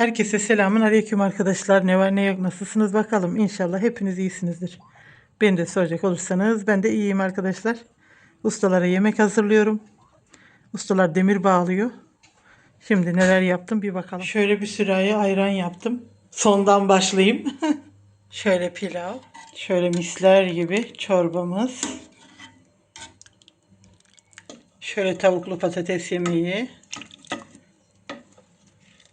Herkese selamun aleyküm arkadaşlar. Ne var ne yok nasılsınız bakalım. İnşallah hepiniz iyisinizdir. Beni de soracak olursanız ben de iyiyim arkadaşlar. Ustalara yemek hazırlıyorum. Ustalar demir bağlıyor. Şimdi neler yaptım bir bakalım. Şöyle bir sürahi ayran yaptım. Sondan başlayayım. Şöyle pilav. Şöyle misler gibi çorbamız. Şöyle tavuklu patates yemeği.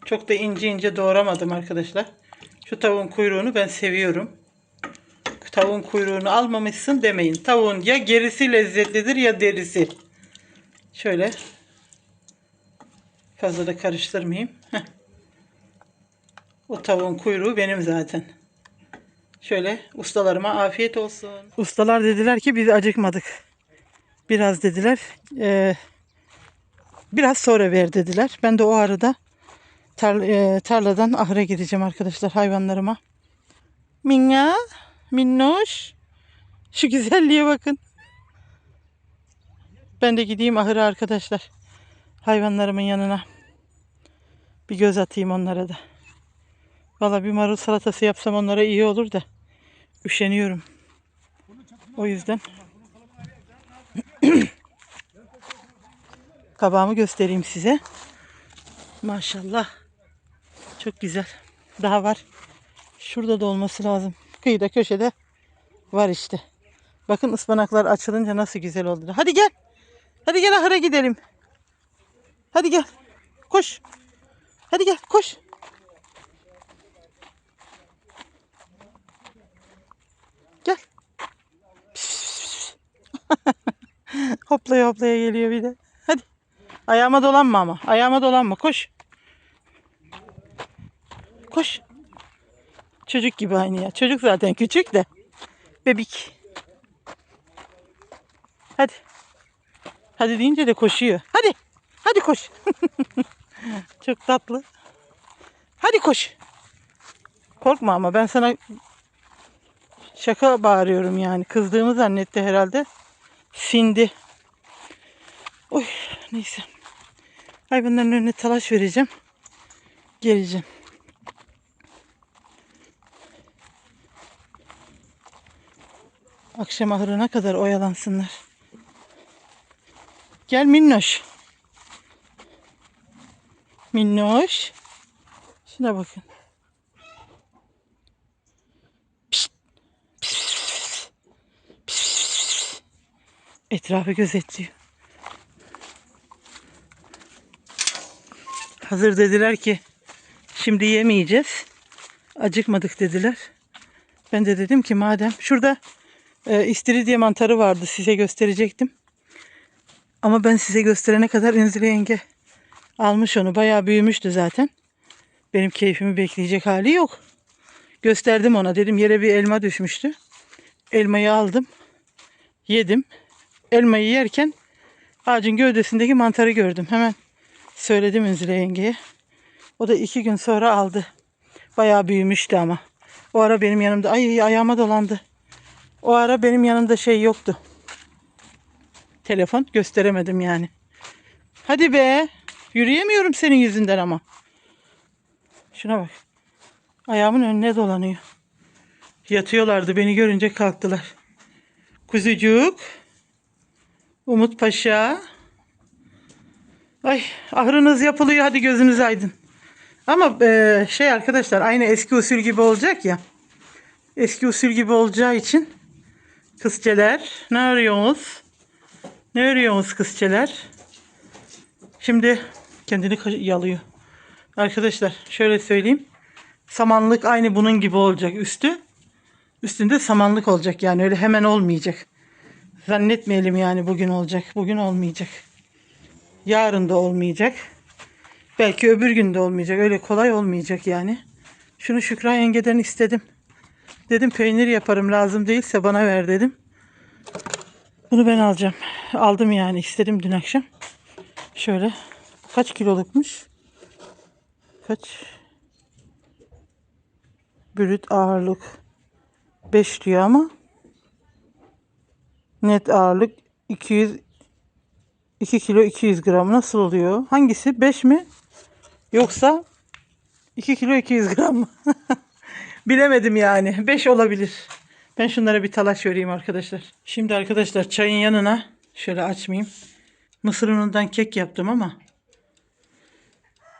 Çok da ince ince doğramadım arkadaşlar. Şu tavuğun kuyruğunu ben seviyorum. Tavuğun kuyruğunu almamışsın demeyin. Tavuğun ya gerisi lezzetlidir ya derisi. Şöyle fazla da karıştırmayayım. Heh. O tavuğun kuyruğu benim zaten. Şöyle ustalarıma afiyet olsun. Ustalar dediler ki biz acıkmadık. Biraz dediler. eee, biraz sonra ver dediler. Ben de o arada Tar- e, tarladan ahıra gideceğim arkadaşlar hayvanlarıma. Minga, minnoş. Şu güzelliğe bakın. Ben de gideyim ahıra arkadaşlar. Hayvanlarımın yanına. Bir göz atayım onlara da. Valla bir marul salatası yapsam onlara iyi olur da. Üşeniyorum. O yüzden. Kabağımı göstereyim size. Maşallah. Çok güzel. Daha var. Şurada da olması lazım. Kıyıda köşede var işte. Bakın ıspanaklar açılınca nasıl güzel oldu. Hadi gel. Hadi gel ahıra gidelim. Hadi gel. Koş. Hadi gel koş. Gel. hoplaya hoplaya geliyor bir de. Hadi. Ayağıma dolanma ama. Ayağıma dolanma. Koş. Koş. Çocuk gibi aynı ya. Çocuk zaten küçük de. Bebik. Hadi. Hadi deyince de koşuyor. Hadi. Hadi koş. Çok tatlı. Hadi koş. Korkma ama ben sana şaka bağırıyorum yani. Kızdığımı zannetti herhalde. Sindi. Oy neyse. Hayvanların önüne talaş vereceğim. Geleceğim. Akşam ahırına kadar oyalansınlar. Gel minnoş. Minnoş. Şuna bakın. Etrafı gözetliyor. Hazır dediler ki şimdi yemeyeceğiz. Acıkmadık dediler. Ben de dedim ki madem şurada e, istiridye mantarı vardı size gösterecektim. Ama ben size gösterene kadar Enzile yenge almış onu. Bayağı büyümüştü zaten. Benim keyfimi bekleyecek hali yok. Gösterdim ona. Dedim yere bir elma düşmüştü. Elmayı aldım. Yedim. Elmayı yerken ağacın gövdesindeki mantarı gördüm. Hemen söyledim Enzile yengeye. O da iki gün sonra aldı. Bayağı büyümüştü ama. O ara benim yanımda ay ayağıma dolandı. O ara benim yanımda şey yoktu. Telefon gösteremedim yani. Hadi be. Yürüyemiyorum senin yüzünden ama. Şuna bak. Ayağımın önüne dolanıyor. Yatıyorlardı beni görünce kalktılar. Kuzucuk. Umut Paşa. Ay ahırınız yapılıyor hadi gözünüz aydın. Ama e, şey arkadaşlar aynı eski usul gibi olacak ya. Eski usul gibi olacağı için kızçeler ne arıyorsunuz? Ne arıyorsunuz kızçeler? Şimdi kendini yalıyor. Arkadaşlar şöyle söyleyeyim. Samanlık aynı bunun gibi olacak üstü. Üstünde samanlık olacak yani öyle hemen olmayacak. Zannetmeyelim yani bugün olacak. Bugün olmayacak. Yarın da olmayacak. Belki öbür gün de olmayacak. Öyle kolay olmayacak yani. Şunu Şükran yengeden istedim. Dedim peynir yaparım lazım değilse bana ver dedim. Bunu ben alacağım. Aldım yani istedim dün akşam. Şöyle kaç kilolukmuş? Kaç? Brüt ağırlık 5 diyor ama net ağırlık 200 2 kilo 200 gram nasıl oluyor? Hangisi? 5 mi? Yoksa 2 kilo 200 gram mı? Bilemedim yani. 5 olabilir. Ben şunlara bir talaş vereyim arkadaşlar. Şimdi arkadaşlar çayın yanına şöyle açmayayım. Mısır unundan kek yaptım ama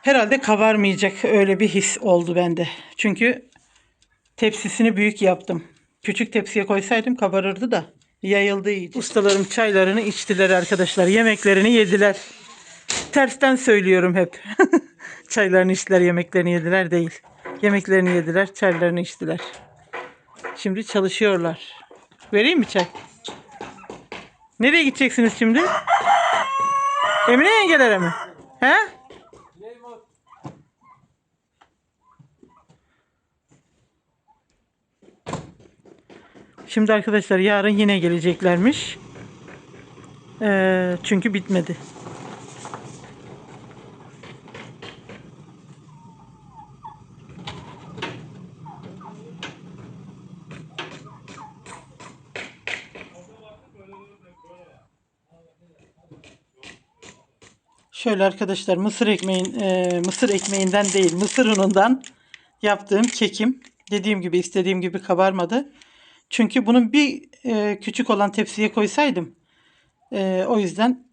herhalde kabarmayacak öyle bir his oldu bende. Çünkü tepsisini büyük yaptım. Küçük tepsiye koysaydım kabarırdı da yayıldı iyice. Ustalarım çaylarını içtiler arkadaşlar. Yemeklerini yediler. Tersten söylüyorum hep. çaylarını içtiler, yemeklerini yediler değil. Yemeklerini yediler, çaylarını içtiler. Şimdi çalışıyorlar. Vereyim mi çay? Nereye gideceksiniz şimdi? Emine yengelere mi? He? Şimdi arkadaşlar yarın yine geleceklermiş. Ee, çünkü bitmedi. Şöyle arkadaşlar mısır ekmeğin e, mısır ekmeğinden değil mısır unundan yaptığım kekim dediğim gibi istediğim gibi kabarmadı. Çünkü bunun bir e, küçük olan tepsiye koysaydım e, o yüzden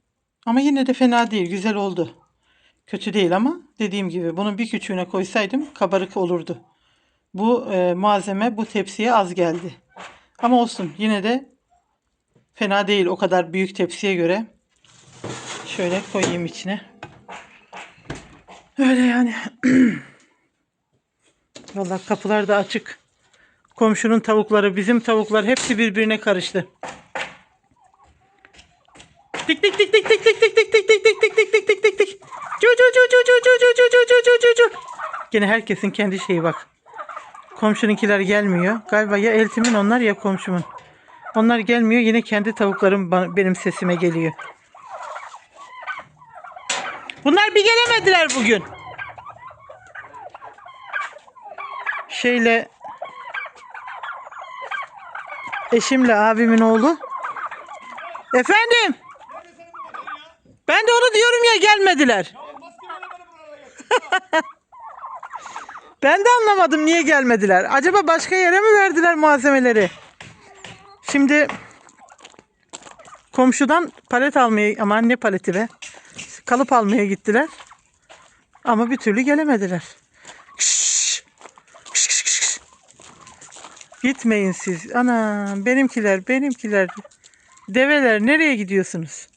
ama yine de fena değil güzel oldu. Kötü değil ama dediğim gibi bunun bir küçüğüne koysaydım kabarık olurdu. Bu e, malzeme bu tepsiye az geldi. Ama olsun yine de fena değil o kadar büyük tepsiye göre. Şöyle koyayım içine. Öyle yani. Vallahi kapılar da açık. Komşunun tavukları, bizim tavuklar hepsi birbirine karıştı. Tik tik tik tik tik tik tik tik tik tik tik tik tik tik tik tik tik. Cu cu cu cu cu cu cu cu cu cu cu cu. Gene herkesin kendi şeyi bak. Komşununkiler gelmiyor. Galiba ya eltimin onlar ya komşumun. Onlar gelmiyor yine kendi tavuklarım benim sesime geliyor. Bunlar bir gelemediler bugün. Şeyle eşimle abimin oğlu. Efendim? Ben de onu diyorum ya gelmediler. ben de anlamadım niye gelmediler. Acaba başka yere mi verdiler malzemeleri? Şimdi komşudan palet almaya aman ne paleti be. Kalıp almaya gittiler. Ama bir türlü gelemediler. Kşş. Kş, kş, kş, kş. Gitmeyin siz. Ana benimkiler benimkiler. Develer nereye gidiyorsunuz?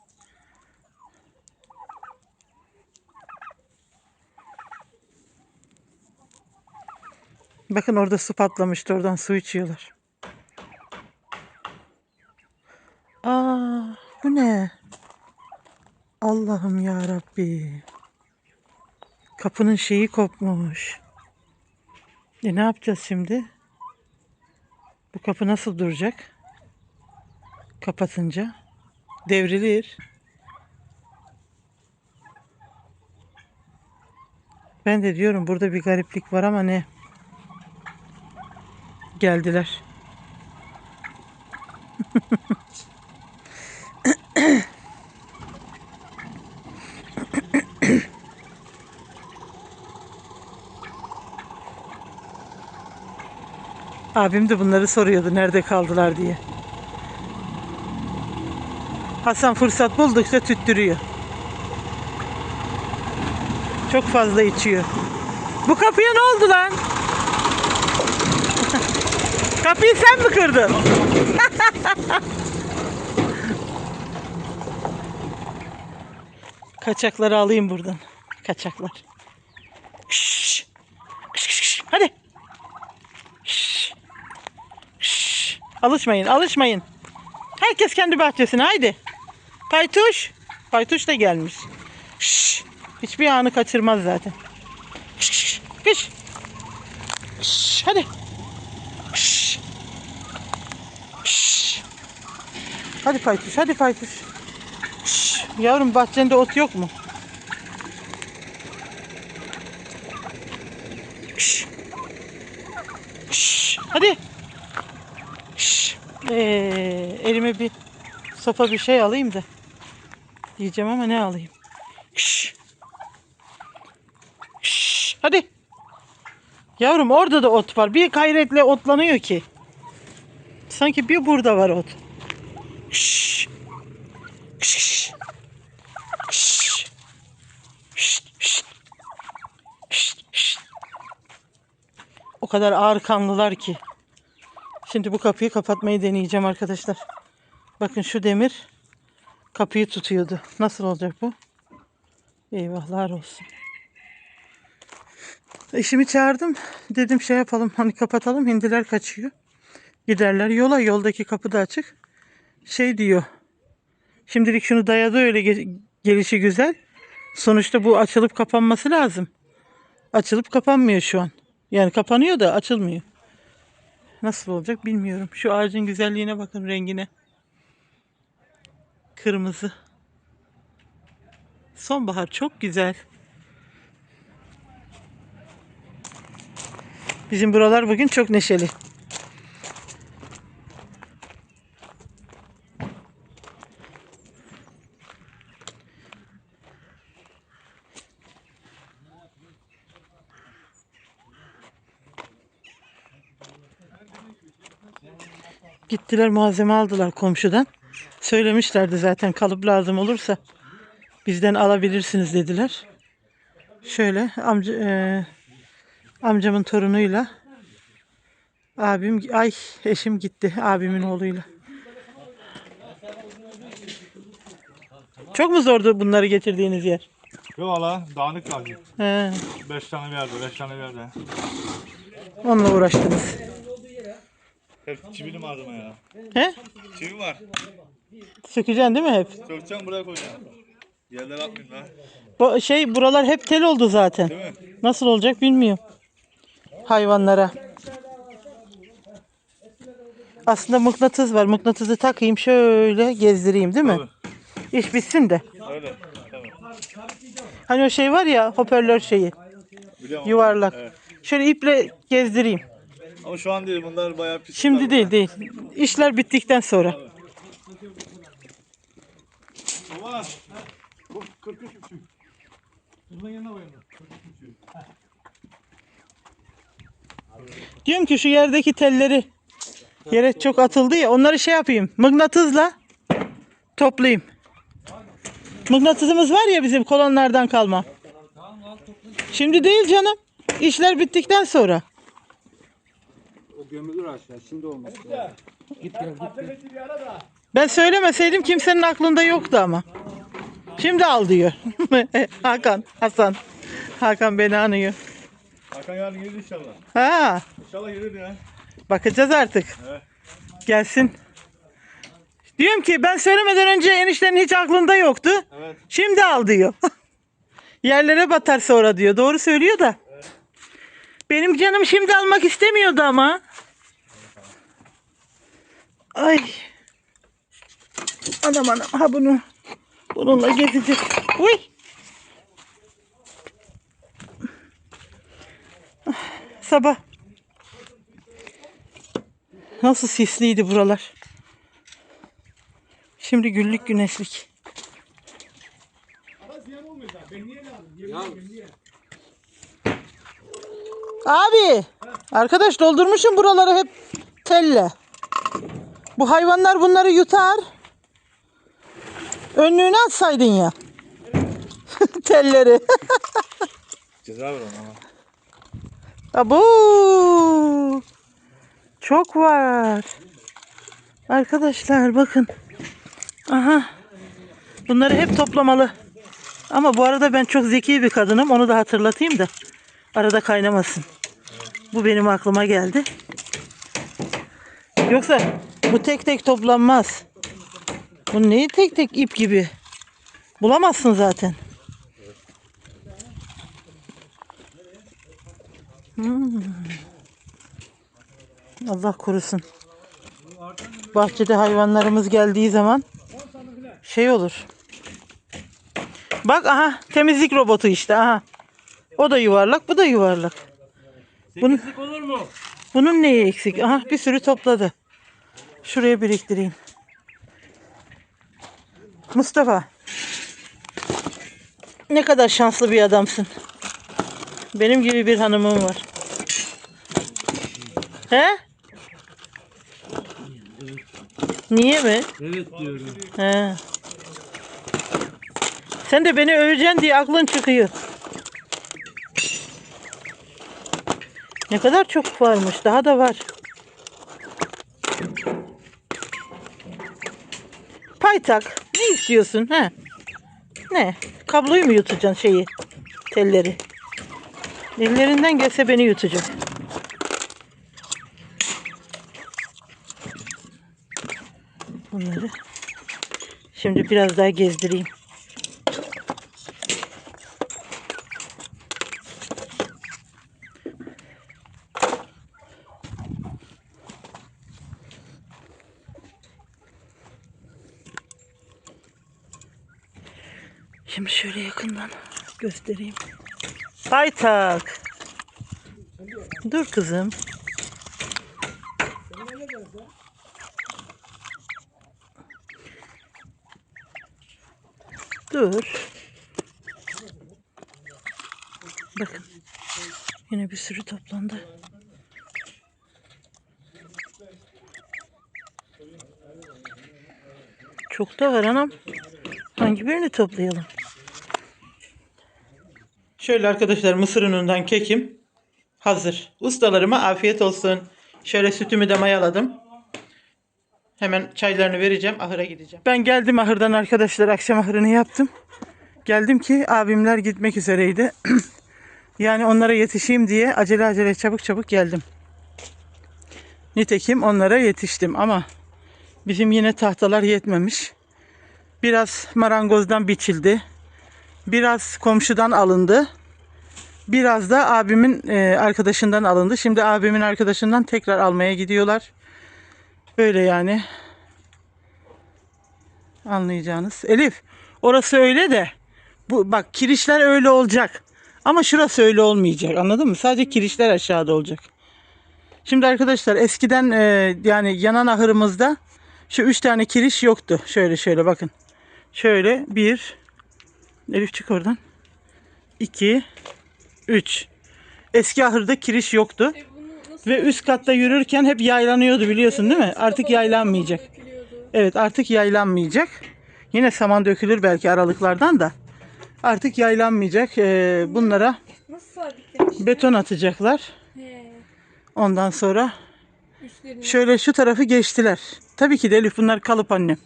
Bakın orada su patlamıştı. Oradan su içiyorlar. Aa, bu ne? Allah'ım ya Rabbi. Kapının şeyi kopmuş. E ne yapacağız şimdi? Bu kapı nasıl duracak? Kapatınca devrilir. Ben de diyorum burada bir gariplik var ama ne? Geldiler. Abim de bunları soruyordu nerede kaldılar diye. Hasan fırsat buldukça tüttürüyor. Çok fazla içiyor. Bu kapıya ne oldu lan? Kapıyı sen mi kırdın? Kaçakları alayım buradan. Kaçaklar. Şşş. Şş, şş, şş. Hadi. Şşş. Şşş. Alışmayın, alışmayın. Herkes kendi bahçesine haydi. Paytuş. Paytuş da gelmiş. Şşş. Hiçbir anı kaçırmaz zaten. Şş. Kış. Şşş. Hadi. Şşş. Şşş. Hadi Paytuş, hadi Paytuş. Şşş. Yavrum bahçende ot yok mu? Şşş. Şşş. Hadi. Ee, elime bir sopa bir şey alayım da. Diyeceğim ama ne alayım? Şşş. Şşş. Hadi. Yavrum orada da ot var. Bir gayretle otlanıyor ki. Sanki bir burada var ot. Şşş. Şşş. Şşt, şşt. Şşt, şşt. O kadar ağır kanlılar ki. Şimdi bu kapıyı kapatmayı deneyeceğim arkadaşlar. Bakın şu demir kapıyı tutuyordu. Nasıl olacak bu? Eyvahlar olsun. Eşimi çağırdım. Dedim şey yapalım hani kapatalım hindiler kaçıyor. Giderler yola yoldaki kapı da açık. Şey diyor. Şimdilik şunu dayadı öyle ge- gelişi güzel. Sonuçta bu açılıp kapanması lazım. Açılıp kapanmıyor şu an. Yani kapanıyor da açılmıyor. Nasıl olacak bilmiyorum. Şu ağacın güzelliğine bakın rengine. Kırmızı. Sonbahar çok güzel. Bizim buralar bugün çok neşeli. Gittiler malzeme aldılar komşudan. Söylemişlerdi zaten kalıp lazım olursa bizden alabilirsiniz dediler. Şöyle amca eee, amcamın torunuyla abim ay eşim gitti abimin oğluyla. Çok mu zordu bunları getirdiğiniz yer? Yok valla dağınık kaldı. He, 5 tane verdi, 5 tane verdi. onunla uğraştınız. Hep çivili malzeme ya. He? Çivi var. Sökeceksin değil mi hep? Sökeceğim buraya koyacağım. Yerlere atmayayım lan. Bu şey buralar hep tel oldu zaten. Değil mi? Nasıl olacak bilmiyorum. Hayvanlara. Aslında mıknatıs var. Mıknatısı takayım şöyle gezdireyim değil mi? İş bitsin de. Öyle. Tabii. Hani o şey var ya hoparlör şeyi Biliyorum. yuvarlak. Evet. Şöyle iple gezdireyim. Ama şu an değil bunlar bayağı pis. Şimdi değil değil. İşler bittikten sonra. Baba. Bu 43 buçuk. Bunun yanına koyun. Diyorum ki şu yerdeki telleri yere çok atıldı ya onları şey yapayım. Mıknatısla toplayayım. Mıknatısımız var ya bizim kolonlardan kalma. Şimdi değil canım. İşler bittikten sonra. Gömülür aşağı. Şimdi olmaz. Git gel git gel. Ben söylemeseydim kimsenin aklında yoktu ama. Şimdi al diyor. Hakan, Hasan. Hakan beni anıyor. Hakan yarın gelir inşallah. Ha, İnşallah gelir ya. bakacağız artık. Evet. Gelsin. Diyorum ki ben söylemeden önce eniştenin hiç aklında yoktu. Evet. Şimdi al diyor. Yerlere batar sonra diyor. Doğru söylüyor da. Benim canım şimdi almak istemiyordu ama. Ay. Anam anam. Ha bunu. Bununla gezeceğiz. Uy. Sabah. Nasıl sisliydi buralar. Şimdi güllük güneşlik. Abi, arkadaş doldurmuşum buraları hep telle. Bu hayvanlar bunları yutar. Önlüğünü atsaydın ya. Telleri. Ceza ver ona. Abo. Çok var. Arkadaşlar bakın. Aha. Bunları hep toplamalı. Ama bu arada ben çok zeki bir kadınım. Onu da hatırlatayım da. Arada kaynamasın. Bu benim aklıma geldi. Yoksa bu tek tek toplanmaz. Bu neyi tek tek ip gibi? Bulamazsın zaten. Allah korusun. Bahçede hayvanlarımız geldiği zaman şey olur. Bak aha temizlik robotu işte aha. O da yuvarlak, bu da yuvarlak. Bunun, olur mu? bunun neyi eksik? Aha bir sürü topladı. Şuraya biriktireyim. Mustafa. Ne kadar şanslı bir adamsın. Benim gibi bir hanımım var. He? Niye mi? Evet diyorum. He. Sen de beni öveceksin diye aklın çıkıyor. Ne kadar çok varmış. Daha da var. Paytak. Ne istiyorsun? He? Ne? Kabloyu mu yutacaksın şeyi? Telleri. Ellerinden gelse beni yutacak. Bunları şimdi biraz daha gezdireyim. Şimdi şöyle yakından göstereyim. Paytak. Dur kızım. Dur. Bakın. Yine bir sürü toplandı. Çok da var anam. Hangi birini toplayalım? Şöyle arkadaşlar mısır unundan kekim hazır. Ustalarıma afiyet olsun. Şöyle sütümü de mayaladım. Hemen çaylarını vereceğim. Ahıra gideceğim. Ben geldim ahırdan arkadaşlar. Akşam ahırını yaptım. Geldim ki abimler gitmek üzereydi. yani onlara yetişeyim diye acele acele çabuk çabuk geldim. Nitekim onlara yetiştim ama bizim yine tahtalar yetmemiş. Biraz marangozdan biçildi. Biraz komşudan alındı. Biraz da abimin e, arkadaşından alındı. Şimdi abimin arkadaşından tekrar almaya gidiyorlar. Böyle yani. Anlayacağınız. Elif orası öyle de bu bak kirişler öyle olacak. Ama şurası öyle olmayacak. Anladın mı? Sadece kirişler aşağıda olacak. Şimdi arkadaşlar eskiden e, yani yanan ahırımızda şu üç tane kiriş yoktu. Şöyle şöyle bakın. Şöyle bir Elif çık oradan. 2 3 Eski ahırda kiriş yoktu. Ve üst katta yürürken hep yaylanıyordu biliyorsun değil mi? Artık yaylanmayacak. Evet artık yaylanmayacak. Yine saman dökülür belki aralıklardan da. Artık yaylanmayacak. Ee, bunlara beton atacaklar. Ondan sonra şöyle şu tarafı geçtiler. Tabii ki de Elif bunlar kalıp annem.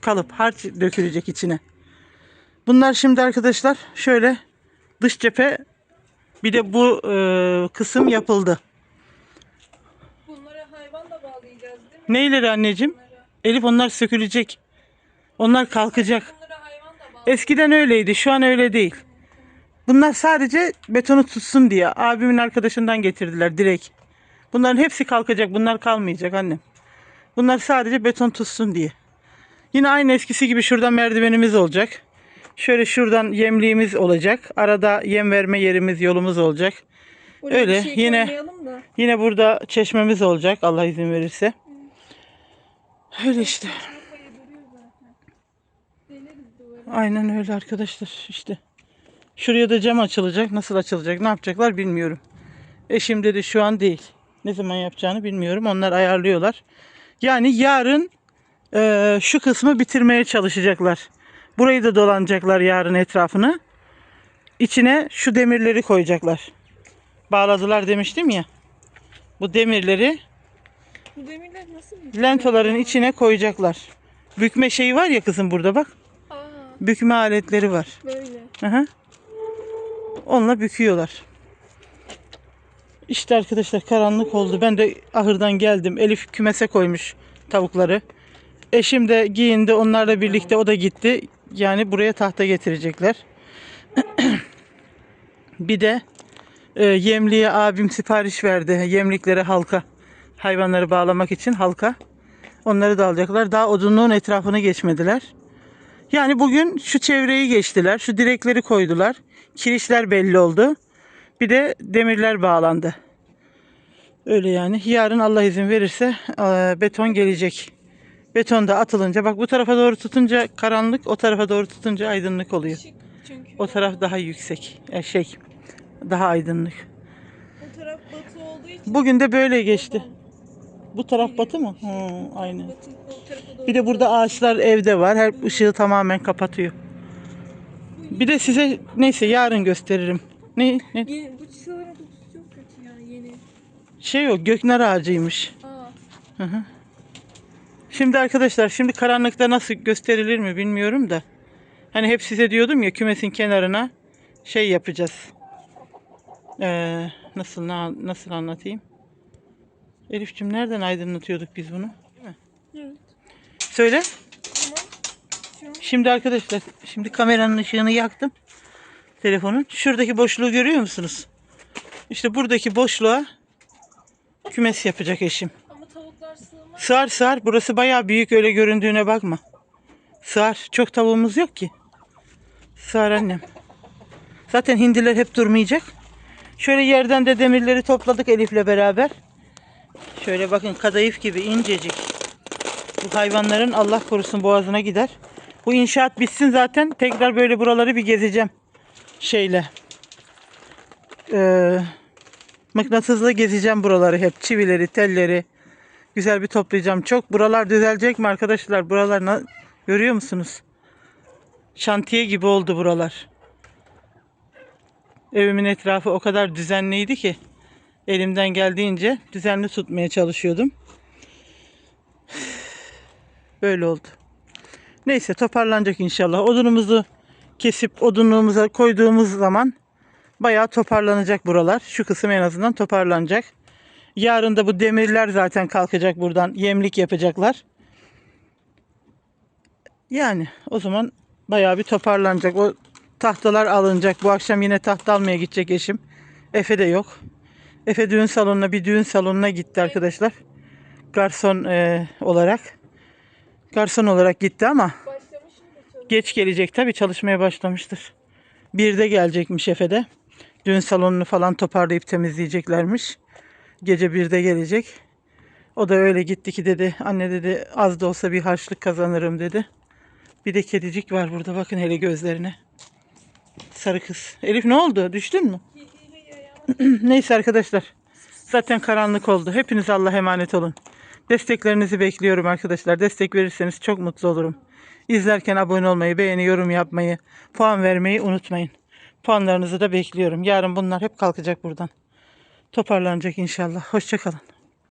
Kalıp harç dökülecek içine. Bunlar şimdi arkadaşlar şöyle dış cephe bir de bu e, kısım yapıldı. Bunlara hayvan da bağlayacağız değil mi? Neyleri anneciğim? Bunlara. Elif onlar sökülecek. Onlar kalkacak. Bunlara hayvan da bağlayacağız. Eskiden öyleydi. Şu an öyle değil. Bunlar sadece betonu tutsun diye abimin arkadaşından getirdiler direkt. Bunların hepsi kalkacak. Bunlar kalmayacak annem. Bunlar sadece beton tutsun diye. Yine aynı eskisi gibi şuradan merdivenimiz olacak. Şöyle şuradan yemliğimiz olacak. Arada yem verme yerimiz, yolumuz olacak. Oraya öyle, şey yine- da. Yine burada çeşmemiz olacak Allah izin verirse. Öyle işte. Aynen öyle arkadaşlar işte. Şuraya da cam açılacak. Nasıl açılacak, ne yapacaklar bilmiyorum. Eşim dedi şu an değil. Ne zaman yapacağını bilmiyorum. Onlar ayarlıyorlar. Yani yarın eee, şu kısmı bitirmeye çalışacaklar. Burayı da dolanacaklar yarın etrafını. İçine şu demirleri koyacaklar. Bağladılar demiştim ya. Bu demirleri Bu demirler nasıl bir lentoların içine koyacaklar. Bükme şeyi var ya kızım burada bak. Aa Bükme aletleri var. böyle. Hı. Onunla büküyorlar. İşte arkadaşlar karanlık oldu. Ben de ahırdan geldim. Elif kümese koymuş tavukları. Eşim de giyindi. Onlarla birlikte o da gitti. Yani buraya tahta getirecekler. bir de e, yemliğe abim sipariş verdi. Yemliklere halka. Hayvanları bağlamak için halka. Onları da alacaklar. Daha odunluğun etrafını geçmediler. Yani bugün şu çevreyi geçtiler. Şu direkleri koydular. Kirişler belli oldu. Bir de demirler bağlandı. Öyle yani. Yarın Allah izin verirse eee, beton gelecek. Beton da atılınca bak bu tarafa doğru tutunca karanlık, o tarafa doğru tutunca aydınlık oluyor. Işık çünkü. O taraf daha yüksek. e, şey daha aydınlık. O taraf batı olduğu için. Bugün de böyle geçti. Bu taraf geliyor batı mı? şey. Hı, aynen. Bir de burada ağaçlar evde var. Her ışığı tamamen kapatıyor. Bir de size neyse yarın gösteririm. Ne? ne? Yeni, bu kokusu çok kötü ya yeni. Şey o göknar ağacıymış. Aa. Şimdi arkadaşlar şimdi karanlıkta nasıl gösterilir mi bilmiyorum da. Hani hep size diyordum ya kümesin kenarına şey yapacağız. Ee, nasıl na- nasıl anlatayım? Elif'cim nereden aydınlatıyorduk biz bunu? Değil mi? Evet. Söyle. Şimdi arkadaşlar şimdi kameranın ışığını yaktım. Telefonun. Şuradaki boşluğu görüyor musunuz? İşte buradaki boşluğa kümes yapacak eşim. Sığar sığar. Burası bayağı büyük öyle göründüğüne bakma. Sığar. Çok tavuğumuz yok ki. Sığar annem. Zaten hindiler hep durmayacak. Şöyle yerden de demirleri topladık Elif'le beraber. Şöyle bakın kadayıf gibi incecik. Bu hayvanların Allah korusun boğazına gider. Bu inşaat bitsin zaten tekrar böyle buraları bir gezeceğim. Şeyle. Ee, mıknatısla gezeceğim buraları hep. Çivileri, telleri. Güzel bir toplayacağım. Çok buralar düzelecek mi arkadaşlar? Buralar görüyor musunuz? Şantiye gibi oldu buralar. Evimin etrafı o kadar düzenliydi ki elimden geldiğince düzenli tutmaya çalışıyordum. Böyle oldu. Neyse toparlanacak inşallah. Odunumuzu kesip odunluğumuza koyduğumuz zaman bayağı toparlanacak buralar. Şu kısım en azından toparlanacak. Yarın da bu demirler zaten kalkacak buradan. Yemlik yapacaklar. Yani o zaman bayağı bir toparlanacak. O tahtalar alınacak. Bu akşam yine tahta almaya gidecek eşim. Efe de yok. Efe düğün salonuna bir düğün salonuna gitti arkadaşlar. Garson e, olarak. Garson olarak gitti ama geç gelecek tabii çalışmaya başlamıştır. Bir de gelecekmiş Efe de. Düğün salonunu falan toparlayıp temizleyeceklermiş. Gece birde gelecek. O da öyle gitti ki dedi. Anne dedi az da olsa bir harçlık kazanırım dedi. Bir de kedicik var burada bakın hele gözlerine. Sarı kız. Elif ne oldu? Düştün mü? Neyse arkadaşlar. Zaten karanlık oldu. Hepiniz Allah'a emanet olun. Desteklerinizi bekliyorum arkadaşlar. Destek verirseniz çok mutlu olurum. İzlerken abone olmayı, beğeni, yorum yapmayı, puan vermeyi unutmayın. Puanlarınızı da bekliyorum. Yarın bunlar hep kalkacak buradan. Toparlanacak inşallah. Hoşçakalın.